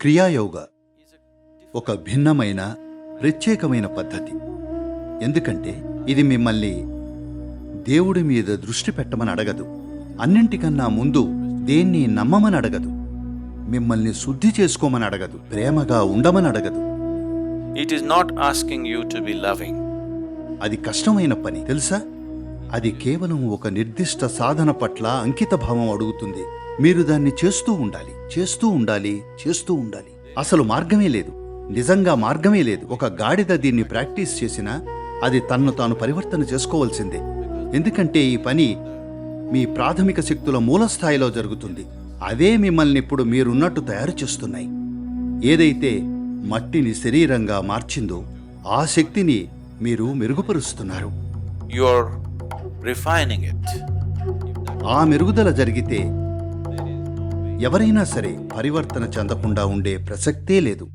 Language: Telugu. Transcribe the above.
క్రియాయోగ ఒక భిన్నమైన ప్రత్యేకమైన పద్ధతి. ఎందుకంటే ఇది మిమ్మల్ని దేవుడి మీద దృష్టి పెట్టమని అడగదు. అన్నింటికన్నా ముందు దేన్ని నమ్మమని అడగదు. మిమ్మల్ని శుద్ధి చేసుకోమని అడగదు. ప్రేమగా ఉండమని అడగదు. It is not asking you to be loving. అది కష్టమైన పని. తెలుసా? అది కేవలం ఒక నిర్దిష్ట సాధన పట్ల అంకిత భావం అడుగుతుంది. మీరు దాన్ని చేస్తూ ఉండాలి చేస్తూ ఉండాలి చేస్తూ ఉండాలి. అసలు మార్గమే లేదు. నిజంగా మార్గమే లేదు. ఒక గాడిద దీన్ని ప్రాక్టీస్ చేసినా అది తన్ను తాను పరివర్తన చేసుకోవాల్సిందే. ఎందుకంటే ఈ పని మీ ప్రాథమిక శక్తుల మూల స్థాయిలో జరుగుతుంది. అవే మిమ్మల్ని ఇప్పుడు మీరున్నట్టు తయారు చేస్తున్నాయి. ఏదైతే మట్టిని శరీరంగా మార్చిందో ఆ శక్తిని మీరు మెరుగుపరుస్తున్నారు. It. ఆ మెరుగుదల జరిగితే ఎవరైనా సరే పరివర్తన చెందకుండా ఉండే ప్రసక్తే లేదు.